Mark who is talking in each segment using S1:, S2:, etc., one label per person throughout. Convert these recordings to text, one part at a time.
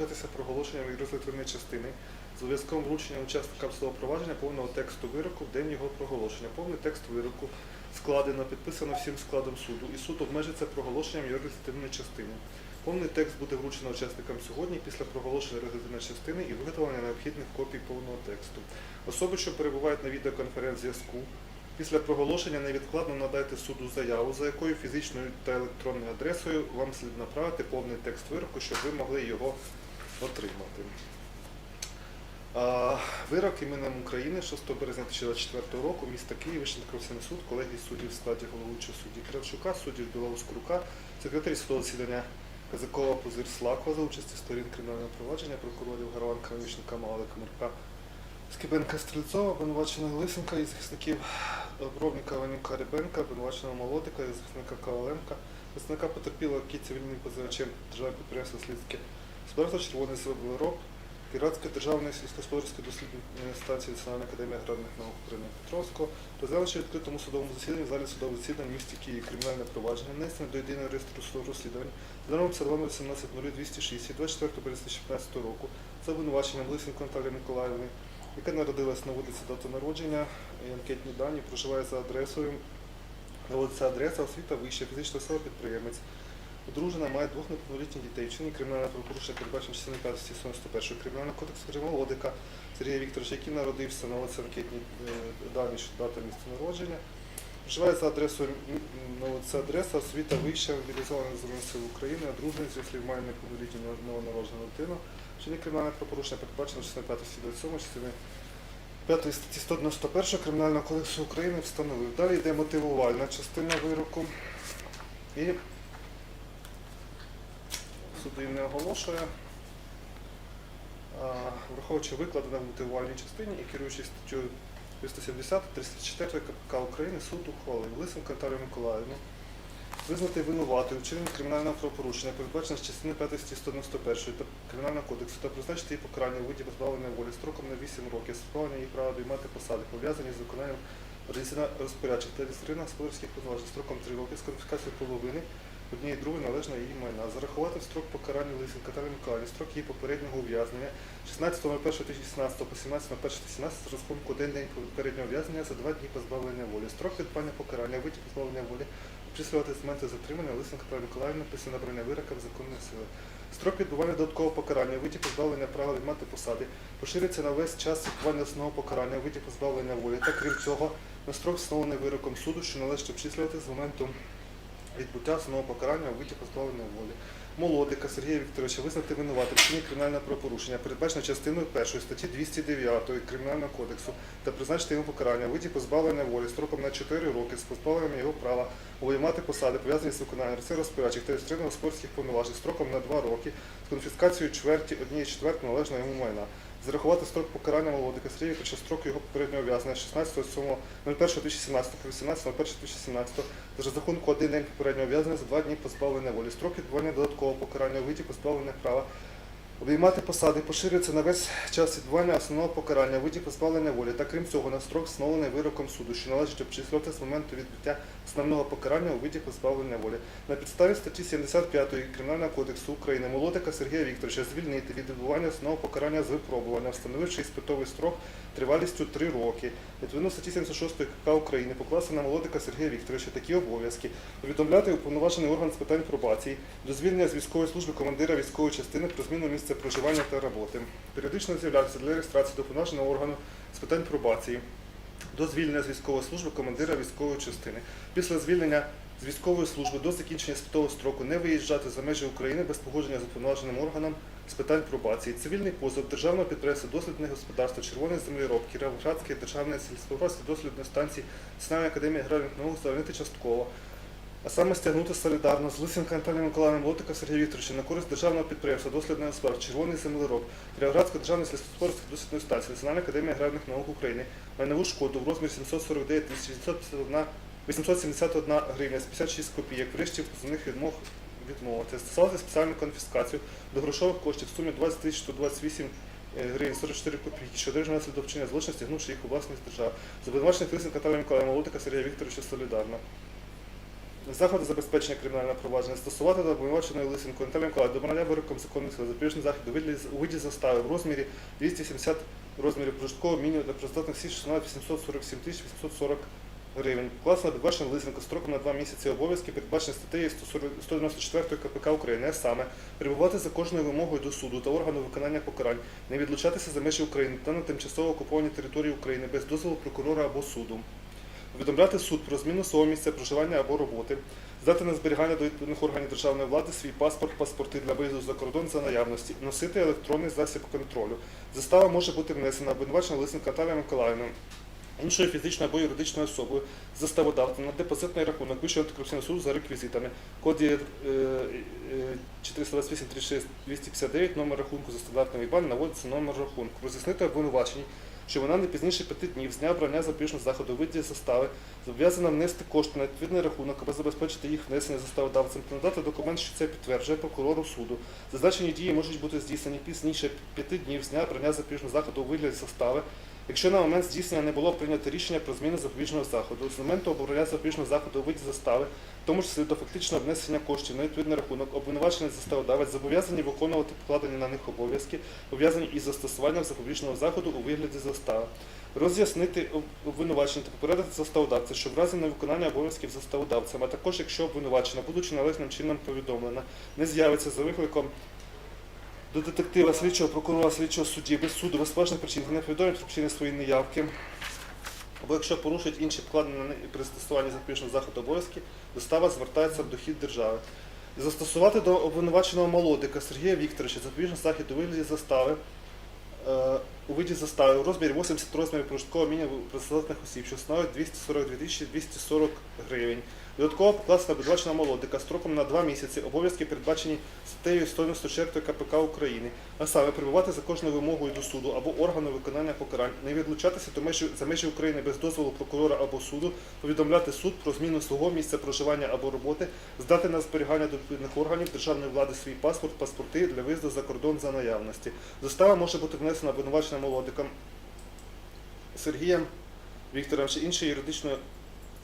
S1: обмежитися проголошенням від частини з обов'язковим врученням учасникам судового провадження повного тексту вироку в день його проголошення. Повний текст вироку складено, підписано всім складом суду, і суд обмежиться проголошенням його частини. Повний текст буде вручено учасникам сьогодні після проголошення результативної частини і виготовлення необхідних копій повного тексту. Особи, що перебувають на відеоконференц-зв'язку, після проголошення невідкладно надайте суду заяву, за якою фізичною та електронною адресою вам слід направити повний текст вироку, щоб ви могли його отримати. Вирок іменем України 6 березня 2024 року, міста Київ, Вишенкровський суд, колегії суддів в складі головуючого судді Кравчука, суддів Білоус-Крука, секретарі судового засідання Казакова Пузир Слакова за участі сторін кримінального провадження, прокурорів Гарванка, Вишенка, Малика, Мирка, Скибенка Стрельцова, обвинуваченого Лисенка і захисників Бровніка Ванюка Ребенка, обвинуваченого Молодика і захисника Коваленка, представника потерпілого, який цивільним позивачем державного підприємства Слідське, Збирство Червоний Силовий Піратська державна сільськогосподарська дослідна станція Національної академії аграрних наук України Петровського, розглянувши відкритому судовому засіданні в залі судового засідання в місті Києві кримінальне провадження, внесене до єдиного реєстру судового розслідування за номером 17 від 24 березня 2015 року за обвинуваченням Лисенко Наталії Миколаївни, яка народилась на вулиці дату народження, і анкетні дані, проживає за адресою, наводиться адреса, освіта вища, фізична особа підприємець. Одружена, має двох неповнолітніх дітей. Вчинення кримінального правопорушення передбачено частиною 5 статті 91 Кримінального кодексу Крима Лодика Сергія Вікторовича, який народився на анкетні е, дані, що дата місця народження. Проживає за адресою ну, це адреса, освіта вища, мобілізована Збройних сил України, одружений, якщо має неповнолітню новонароджену дитину. Вчинення кримінального правопорушення передбачено частиною 5 статті 27 частиною 5 статті 191 Кримінального кодексу України встановив. Далі йде мотивувальна частина вироку. І суд не оголошує. Враховуючи викладене в мотивувальній частині і керуючись статтю 370 34 КПК України, суд ухвалив Лисенко Наталію Миколаївну визнати винуватою вчинення кримінального правопорушення, передбачено з частини 5 статті 191 та Кримінального кодексу та призначити її покарання у виді позбавлення волі строком на 8 років, спровання її права доймати посади, пов'язані з виконанням організаційно розпорядчих та реєстраційно господарських повноважень строком 3 роки з конфіскацією половини однієї другої належної її майна. Зарахувати в строк покарання Лисенка Наталії Миколаївні строк її попереднього ув'язнення 16.01.2017 по 17.01.2017 з розрахунку один день попереднього ув'язнення за два дні позбавлення волі. Строк відбування покарання виді позбавлення волі обчислювати з моменту затримання Лисенка Наталії Миколаївни після набрання вирока в законної сили. Строк відбування додаткового покарання виді позбавлення права відмати посади поширюється на весь час відбування основного покарання виді позбавлення волі та крім цього на строк встановлений вироком суду, що належить обчислювати з моменту відбуття основного покарання у виді позбавлення волі. Молодика Сергія Вікторовича визнати винуватим в чині кримінального правопорушення, передбачено частиною 1 статті 209 Кримінального кодексу та призначити йому покарання у виді позбавлення волі строком на 4 роки з позбавленням його права обіймати посади, пов'язані з виконанням розпорядчих та реєстраційно господарських повноважень строком на 2 роки з конфіскацією чверті однієї четверти належного йому майна. Зарахувати строк покарання молодика Сергія час строк його попереднього ув'язнення 16.01.2017 по 18.01.2017 за розрахунку один день попереднього ув'язнення за два дні позбавлення волі. Строк відбування додаткового покарання у виді позбавлення права обіймати посади поширюється на весь час відбування основного покарання виді позбавлення волі та крім цього на строк встановлений вироком суду, що належить обчислювати з моменту відбуття основного покарання у виді позбавлення волі. На підставі статті 75 Кримінального кодексу України Молодика Сергія Вікторовича звільнити від відбування основного покарання з випробування, встановивши іспитовий строк тривалістю 3 роки. Відповідно статті 76 КК України покласти на Молодика Сергія Вікторовича такі обов'язки повідомляти уповноважений орган з питань пробації до звільнення з військової служби командира військової частини про зміну місця проживання та роботи. Періодично з'являтися для реєстрації до органу з питань пробації до звільнення з військової служби командира військової частини. Після звільнення з військової служби до закінчення спитового строку не виїжджати за межі України без погодження з уповноваженим органом з питань пробації. Цивільний позов державного підприємства дослідне господарство Червоний землероб Кіровоградської державної сільськогосподарської дослідної станції Національної академії аграрних наук задовольнити частково. А саме стягнути солідарно з Лисенка Наталії Миколаївни Молотика Сергія Вікторовича на користь державного підприємства дослідне господарство Червоний землероб Кіровоградської державної сільськогосподарської дослідної станції Національної академії аграрних наук України майнову шкоду в розмірі 749 951 871 гривня з 56 копійок, врешті з них відмов відмовити. Стосувати спеціальну конфіскацію до грошових коштів в сумі 20 тисяч 128 гривень 44 копійки, що одержано внаслідок вчинення злочин, стягнувши їх у власність держави. З обвинувачених Лисенка Наталії Миколаївни Молотика Сергія Вікторовича солідарно. Заходи забезпечення кримінального провадження стосувати до обвинуваченої Лисенко Наталії Миколаївни до обрання вироком законних сил запобіжний захід у виді, застави в розмірі 270 розмірів прожиткового мінімуму для президентних всіх, що становить 847 тисяч 840 гривень. Класно обвинувачений Лисенко строком на два місяці обов'язки, передбачені статтею 194 КПК України, а саме перебувати за кожною вимогою до суду та органу виконання покарань, не відлучатися за межі України та на тимчасово окупованій території України без дозволу прокурора або суду повідомляти суд про зміну свого місця проживання або роботи, здати на зберігання до відповідних органів державної влади свій паспорт, паспорти для виїзду за кордон за наявності, носити електронний засіб контролю. Застава може бути внесена обвинувачена Лисенка Наталія Миколаївна, іншою фізичною або юридичною особою заставодавцем на депозитний рахунок Вищого антикорупційного суду за реквізитами. Код є е, 428 36 259, номер рахунку за стандартним ІБАН наводиться номер рахунку. Роз'яснити обвинуваченій, що вона не пізніше п'яти днів з дня обрання запобіжного заходу у виді застави зобов'язана внести кошти на відповідний рахунок, аби забезпечити їх внесення заставодавцем та надати документ, що це підтверджує прокурору суду. Зазначені дії можуть бути здійснені пізніше п'яти днів з дня обрання запобіжного заходу у вигляді застави, якщо на момент здійснення не було прийнято рішення про зміну запобіжного заходу. З моменту обрання запобіжного заходу у виді застави, в тому числі до фактичного внесення коштів на відповідний рахунок, обвинувачений заставодавець зобов'язані виконувати покладені на них обов'язки, пов'язані із застосуванням запобіжного заходу у вигляді застави. Роз'яснити обвинувачення та попередити заставодавця, що в разі невиконання обов'язків заставодавцем, а також якщо обвинувачена, будучи належним чином повідомлена, не з'явиться за викликом до детектива, слідчого прокурора, слідчого судді без суду, без поважних причин, не повідомить про причини своєї неявки. Або якщо порушують інші вкладені при застосуванні запобіжного заходу обов'язки, достава звертається в дохід держави. Застосувати до обвинуваченого молодика Сергія Вікторовича запобіжний захід у вигляді застави е, у виді застави у розмірі 80 розмірів прожиткового мінімуму працездатних осіб, що становить 242 тисячі 240 гривень. Додатково покласти на молодика строком на 2 місяці обов'язки передбачені статтею 194 КПК України, а саме прибувати за кожною вимогою до суду або органу виконання покарань, не відлучатися до межі, за межі України без дозволу прокурора або суду, повідомляти суд про зміну свого місця проживання або роботи, здати на зберігання до відповідних органів державної влади свій паспорт, паспорти для виїзду за кордон за наявності. Застава може бути внесена обвинуваченим молодиком Сергієм Віктором чи іншою юридичною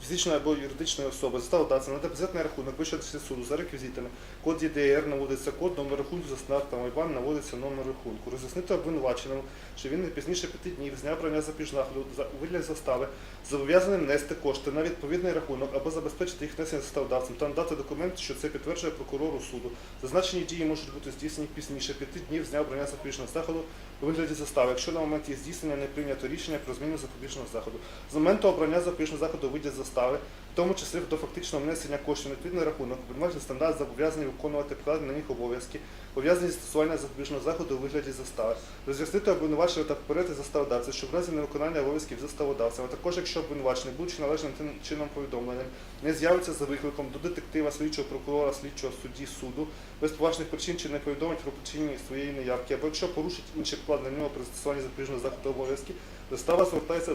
S1: фізичної або юридичної особи заставодавця на депозитний рахунок Вищого суду за реквізитами. Код ЄДР наводиться код, номер рахунку за стандартом ІБАН наводиться номер рахунку. Роз'яснити обвинуваченому, що він не пізніше п'яти днів з дня обрання запобіжного заходу за у вигляді застави зобов'язаний внести кошти на відповідний рахунок або забезпечити їх внесення заставодавцем та надати документ, що це підтверджує прокурору суду. Зазначені дії можуть бути здійснені пізніше п'яти днів з дня обрання запобіжного заходу у вигляді застави, якщо на момент її здійснення не прийнято рішення про зміну запобіжного заходу. З моменту обрання запобіжного заходу у застави, в тому числі до фактичного внесення коштів на відповідний рахунок, обвинувачений стандарт зобов'язаний виконувати покладені на них обов'язки, пов'язані з застосуванням запобіжного заходу у вигляді застави. Роз'яснити обвинувачення та попередити заставодавця, що в разі невиконання обов'язків заставодавця, а також якщо обвинувачений, будучи належним чином повідомленням, не з'явиться за викликом до детектива, слідчого прокурора, слідчого судді суду, без поважних причин чи не повідомить про причини своєї неявки, або якщо порушить інші покладені на нього при застосуванні запобіжного заходу обов'язки, застава звертається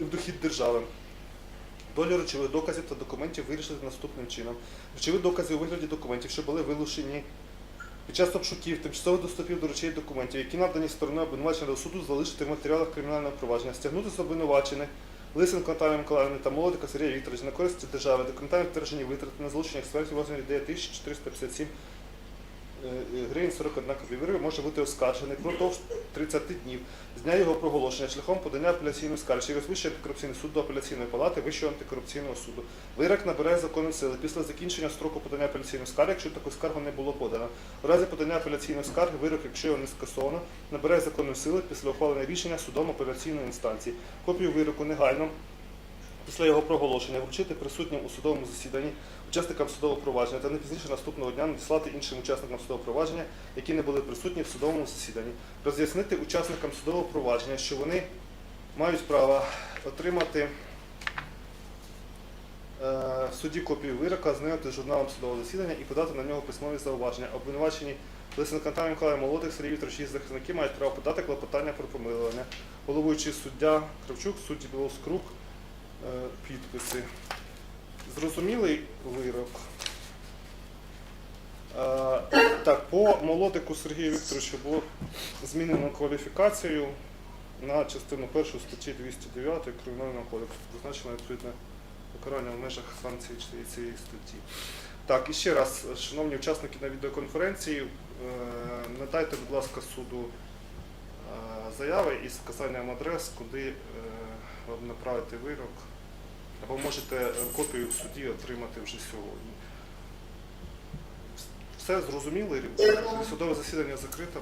S1: в дохід- держави. Долю речових доказів та документів вирішити наступним чином. Речові докази у вигляді документів, що були вилучені під час обшуків, тимчасових доступів до речей документів, які надані стороною обвинувачення до суду, залишити в матеріалах кримінального провадження, стягнути з обвинувачених Лисенко Наталії Миколаївни та молодика Сергія Вікторовича на користь держави, документальні підтверджені витрати на експертів в розмірі 9457 е, гривень 41 копійки може бути оскаржений впродовж 30 днів з дня його проголошення шляхом подання апеляційної скарги через Вищий антикорупційний суд до апеляційної палати Вищого антикорупційного суду. Вирок набирає законної сили після закінчення строку подання апеляційної скарги, якщо таку скаргу не було подано. В разі подання апеляційної скарги вирок, якщо його не скасовано, набирає законної сили після ухвалення рішення судом апеляційної інстанції. Копію вироку негайно після його проголошення вручити присутнім у судовому засіданні учасникам судового провадження та не пізніше наступного дня надіслати іншим учасникам судового провадження, які не були присутні в судовому засіданні, роз'яснити учасникам судового провадження, що вони мають право отримати е, в суді копію вирока, знайомити журналом судового засідання і подати на нього письмові зауваження. Обвинувачені Лисенко Наталія Миколаїв Молодих, Сергій Вікторович, їх захисники мають право подати клопотання про помилування. Головуючий суддя Кравчук, судді Білоскрук, підписи. Зрозумілий вирок. Е, Так, по молодику Сергію Вікторовичу було змінено кваліфікацію на частину першу статті 209 Кримінального кодексу. Призначено відповідне покарання в межах санкцій цієї- статті. Так, і ще раз, шановні учасники на відеоконференції, е, надайте, будь ласка, суду е, заяви із вказанням адрес, куди е, направити вирок. Або можете е, копію в суді отримати вже сьогодні. Все зрозуміло? Судове засідання закрите.